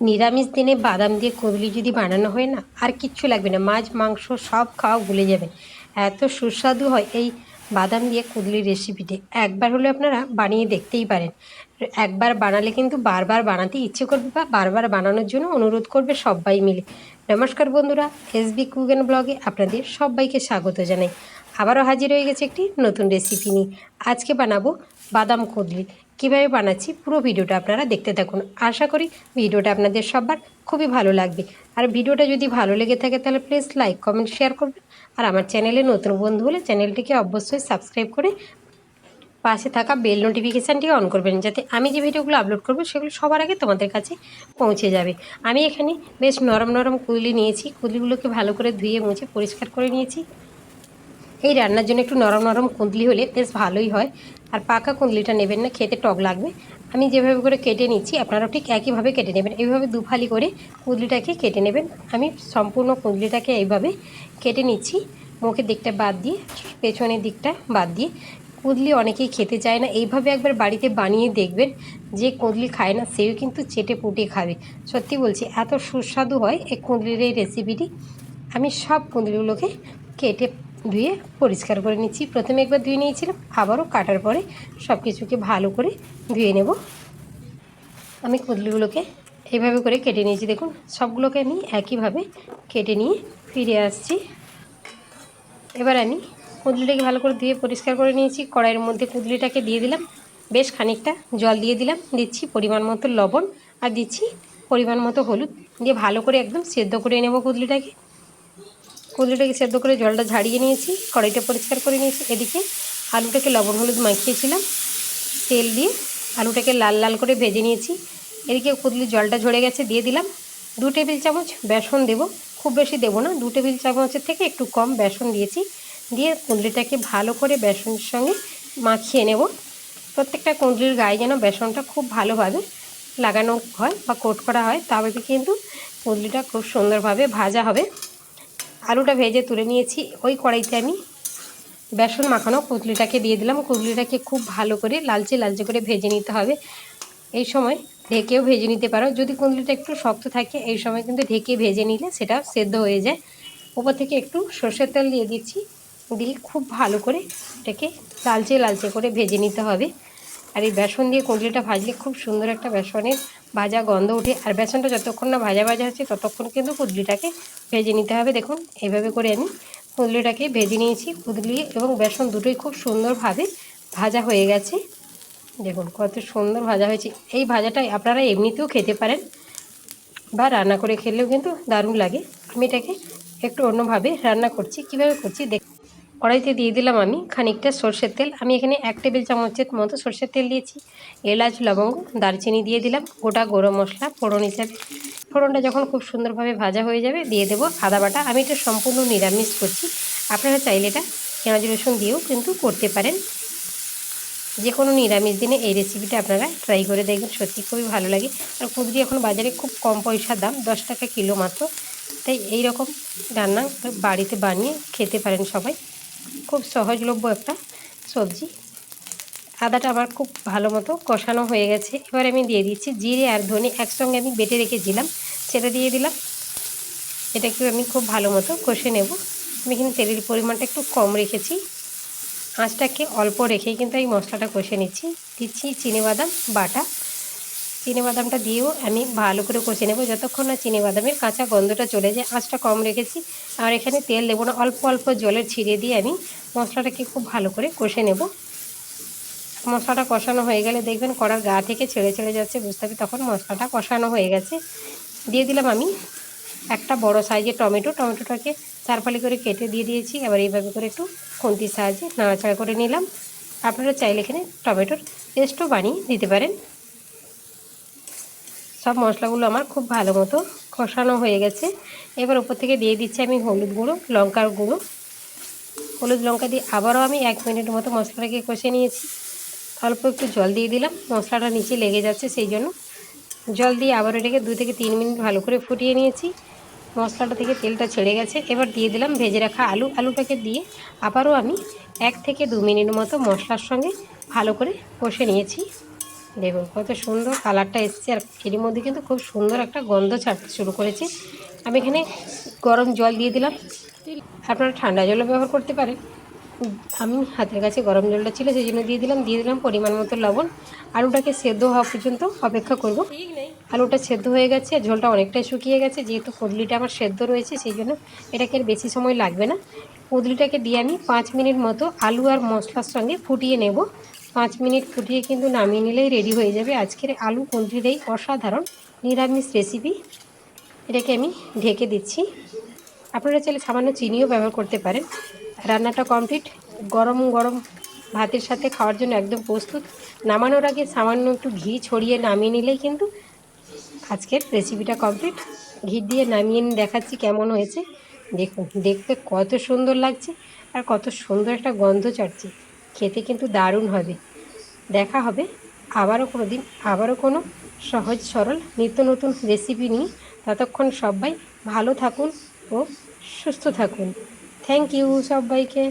নিরামিষ দিনে বাদাম দিয়ে কুঁদলি যদি বানানো হয় না, আর কিচ্ছু লাগবে না। মাছ, মাংস সব খাওয়া ভুলে যাবেন। এত সুস্বাদু হয় এই বাদাম দিয়ে কুঁদলির রেসিপিটি একবার হলে আপনারা বানিয়ে দেখতেই পারেন। একবার বানালে কিন্তু বারবার বানাতে ইচ্ছে করবে বা বারবার বানানোর জন্য অনুরোধ করবে সবাই মিলে। নমস্কার বন্ধুরা এসবি কুগেন ব্লগে আপনাদের সবাইকে স্বাগত জানাই। আবারও হাজির হয়ে গেছে একটি নতুন রেসিপি নিয়ে। আজকে বানাবো বাদাম কুদলি। কীভাবে বানাচ্ছি পুরো ভিডিওটা আপনারা দেখতে থাকুন। আশা করি ভিডিওটা আপনাদের সবার খুবই ভালো লাগবে। আর ভিডিওটা যদি ভালো লেগে থাকে তাহলে প্লিজ লাইক কমেন্ট শেয়ার করবেন। আর আমার চ্যানেলে নতুন বন্ধু হলে চ্যানেলটিকে অবশ্যই সাবস্ক্রাইব করে পাশে থাকা বেল নোটিফিকেশানটি অন করবেন, যাতে আমি যে ভিডিওগুলো আপলোড করব সেগুলো সবার আগে তোমাদের কাছে পৌঁছে যাবে। আমি এখানে বেশ নরম নরম কুদলি নিয়েছি। কুদলিগুলোকে ভালো করে ধুয়ে মুছে পরিষ্কার করে নিয়েছি। এই রান্নার জন্য একটু নরম নরম কুঁদলি হলে বেশ ভালোই হয়। আর পাকা কুঁদলিটা নেবেন না, খেতে টক লাগবে। আমি যেভাবে করে কেটে নিচ্ছি, আপনারাও ঠিক একইভাবে কেটে নেবেন। এইভাবে দুফালি করে কুঁদলিটাকে কেটে নেবেন। আমি সম্পূর্ণ কুঁদলিটাকে এইভাবে কেটে নিচ্ছি। মুখের দিকটা বাদ দিয়ে, পেছনের দিকটা বাদ দিয়ে। কুঁদলি অনেকেই খেতে চায় না। এইভাবে একবার বাড়িতে বানিয়ে দেখবেন, যে কুঁদলি খায় না, সেও কিন্তু চেটে পুটে খাবে। সত্যি বলছি, এত সুস্বাদু হয় এই কুঁদলির এই রেসিপিটি আমি সব কুঁদলিগুলোকে কেটে ধুয়ে পরিষ্কার করে নিচ্ছি। প্রথমে একবার ধুয়ে নিয়েছিলাম, আবারও কাটার পরে সব কিছুকে ভালো করে ধুয়ে নেব। আমি কুদলিগুলোকে এইভাবে করে কেটে নিয়েছি। দেখুন, সবগুলোকে আমি একইভাবে কেটে নিয়ে ফিরে আসছি। এবার আমি কুদলিটাকে ভালো করে ধুয়ে পরিষ্কার করে নিয়েছি। কড়াইয়ের মধ্যে কুদলিটাকে দিয়ে দিলাম। বেশ খানিকটা জল দিয়ে দিলাম। দিচ্ছি পরিমাণ মতো লবণ আর দিচ্ছি পরিমাণ মতো হলুদ। দিয়ে ভালো করে একদম সেদ্ধ করে নেব কুদলিটাকে কুদরিটাকে সেদ্ধ করে জলটা ঝাড়িয়ে নিয়েছি, কড়াইটা পরিষ্কার করে নিয়েছি। এদিকে আলুটাকে লবণ হলুদ মাখিয়েছিলাম, তেল দিয়ে আলুটাকে লাল লাল করে ভেজে নিয়েছি। এদিকে কুদলির জলটা ঝরে গেছে, দিয়ে দিলাম দু টেবিল চামচ বেসন দেব। খুব বেশি দেবো না, দু টেবিল চামচের থেকে একটু কম বেসন দিয়েছি। দিয়ে কুঁদলিটাকে ভালো করে বেসনের সঙ্গে মাখিয়ে নেব। প্রত্যেকটা কুঁদলির গায়ে যেন বেসনটা খুব ভালোভাবে লাগানো হয় বা কোট করা হয় তবে কিন্তু কুঁদলিটা খুব সুন্দরভাবে ভাজা হবে। আলুটা ভেজে তুলে নিয়েছি। ওই কড়াইতে আমি বেসন মাখানো কুদলিটাকে দিয়ে দিলাম। কুদলিটাকে খুব ভালো করে লালচে লালচে করে ভেজে নিতে হবে। এই সময় ঢেকেও ভেজে নিতে পারো। যদি কুঁদলিটা একটু শক্ত থাকে, এই সময় কিন্তু ঢেকে ভেজে নিলে সেটা সেদ্ধ হয়ে যায়। ওপর থেকে একটু সর্ষের তেল দিয়ে দিচ্ছি। দিয়ে খুব ভালো করে এটাকে লালচে লালচে করে ভেজে নিতে হবে। আর এই বেসন দিয়ে কুঁদলিটা ভাজলে খুব সুন্দর একটা বেসনের ভাজা গন্ধ ওঠে। আর বেসনটা যতক্ষণ না ভাজা ভাজা হচ্ছে, ততক্ষণ কিন্তু কুদলিটাকে ভেজে নিতে হবে। দেখুন, এইভাবে করে আমি কুদলিটাকে ভেজে নিয়েছি। কুদলি এবং বেসন দুটোই খুব সুন্দরভাবে ভাজা হয়ে গেছে। দেখুন, কত সুন্দর ভাজা হয়েছে। এই ভাজাটা আপনারা এমনিতেও খেতে পারেন বা রান্না করে খেলেও কিন্তু দারুণ লাগে। আমি এটাকে একটু অন্যভাবে রান্না করছি। কীভাবে করছি দেখ কড়াইতে দিয়ে দিলাম আমি খানিকটা সর্ষের তেল। আমি এখানে এক টেবিল চামচের মতো সর্ষের তেল দিয়েছি। এলাচ, লবঙ্গ, দারচিনি দিয়ে দিলাম। গোটা গরম মশলা, ফোড়ন হিসাবে। ফোড়নটা যখন খুব সুন্দরভাবে ভাজা হয়ে যাবে, দিয়ে দেবো আদা বাটা। আমি এটা সম্পূর্ণ নিরামিষ করছি। আপনারা চাইলে এটা পেঁয়াজ, রসুন দিয়েও কিন্তু করতে পারেন। যে কোনো নিরামিষ দিনে এই রেসিপিটা আপনারা ট্রাই করে দেখবেন। সত্যি খুবই ভালো লাগে। আর কুদরি এখন বাজারে খুব কম পয়সার দাম, দশ টাকা কিলো মাত্র। তাই এই রকম রান্না বাড়িতে বানিয়ে খেতে পারেন সবাই। খুব সহজলভ্য একটা সবজি। আদাটা আমার খুব ভালো মতো কষানো হয়ে গেছে। এবার আমি দিয়ে দিচ্ছি জিরে আর ধনে একসঙ্গে আমি বেটে রেখেছিলাম। সেটা দিয়ে দিলাম। এটাকে আমি খুব ভালো মতো কষে নেব। আমি কিন্তু তেলের পরিমাণটা একটু কম রেখেছি। আঁচটাকে অল্প রেখেই কিন্তু এই মশলাটা কষে নিচ্ছি। দিচ্ছি বাদাম বাটা। বাদামটা দিয়েও আমি ভালো করে কষে নেব। যতক্ষণ না বাদামের কাঁচা গন্ধটা চলে যায়, আঁচটা কম রেখেছি। আর এখানে তেল দেবো না, অল্প অল্প জলের ছিঁড়ে দিয়ে আমি মশলাটাকে খুব ভালো করে কষে নেব। মশলাটা কষানো হয়ে গেলে দেখবেন কড়ার গা থেকে ছেড়ে ছেড়ে যাচ্ছে, বুঝতে হবে তখন মশলাটা কষানো হয়ে গেছে। দিয়ে দিলাম আমি একটা বড় সাইজের টমেটো। টমেটোটাকে চারফালি করে কেটে দিয়ে দিয়েছি, এবার এইভাবে করে একটু খুন্তির সাহায্যে নাড়াচাড়া করে নিলাম। আপনারা চাইলে এখানে টমেটোর পেস্টও বানিয়ে দিতে পারেন। সব মশলাগুলো আমার খুব ভালো মতো কষানো হয়ে গেছে। এবার উপর থেকে দিয়ে দিচ্ছি আমি হলুদ গুঁড়ো, লঙ্কার গুঁড়ো। হলুদ লঙ্কা দিয়ে আবারও আমি এক মিনিট মতো মশলাটাকে কষে নিয়েছি। অল্প একটু জল দিয়ে দিলাম, মশলাটা নিচে লেগে যাচ্ছে সেই জন্য। জল দিয়ে আবার এটাকে দু থেকে তিন মিনিট ভালো করে ফুটিয়ে নিয়েছি। মশলাটা থেকে তেলটা ছেড়ে গেছে, এবার দিয়ে দিলাম ভেজে রাখা আলু। আলুটাকে দিয়ে আবারও আমি এক থেকে দু মিনিট মতো মশলার সঙ্গে ভালো করে কষে নিয়েছি। দেখুন কত সুন্দর কালারটা এসছে, আর এর মধ্যে কিন্তু খুব সুন্দর একটা গন্ধ ছাড়তে শুরু করেছে। আমি এখানে গরম জল দিয়ে দিলাম। আপনারা ঠান্ডা জলও ব্যবহার করতে পারেন। আমি হাতের কাছে গরম জলটা ছিল, সেই জন্য দিয়ে দিলাম। দিয়ে দিলাম পরিমাণ মতো লবণ। আলুটাকে সেদ্ধ হওয়া পর্যন্ত অপেক্ষা করব। আলুটা সেদ্ধ হয়ে গেছে, ঝোলটা অনেকটাই শুকিয়ে গেছে। যেহেতু কুদলিটা আমার সেদ্ধ রয়েছে, সেই জন্য এটাকে আর বেশি সময় লাগবে না। কুদলিটাকে দিয়ে আমি পাঁচ মিনিট মতো আলু আর মশলার সঙ্গে ফুটিয়ে নেব। পাঁচ মিনিট ফুটিয়ে কিন্তু নামিয়ে নিলেই রেডি হয়ে যাবে। আজকের আলু কুঁদরির এই অসাধারণ নিরামিষ রেসিপি। এটাকে আমি ঢেকে দিচ্ছি। আপনারা চাইলে সামান্য চিনিও ব্যবহার করতে পারেন। রান্নাটা কমপ্লিট গরম গরম ভাতের সাথে খাওয়ার জন্য একদম প্রস্তুত। নামানোর আগে সামান্য একটু ঘি ছড়িয়ে নামিয়ে নিলেই কিন্তু আজকের রেসিপিটা কমপ্লিট ঘি দিয়ে নামিয়ে দেখাচ্ছি কেমন হয়েছে। দেখুন, দেখতে কত সুন্দর লাগছে আর কত সুন্দর একটা গন্ধ ছাড়ছে। খেতে কিন্তু দারুণ হবে। দেখা হবে আবারও কোনো দিন আবারও কোনো সহজ সরল নিত্য নতুন রেসিপি নিয়ে। ততক্ষণ সবাই ভালো থাকুন ও সুস্থ থাকুন। থ্যাংক ইউ সবাইকে।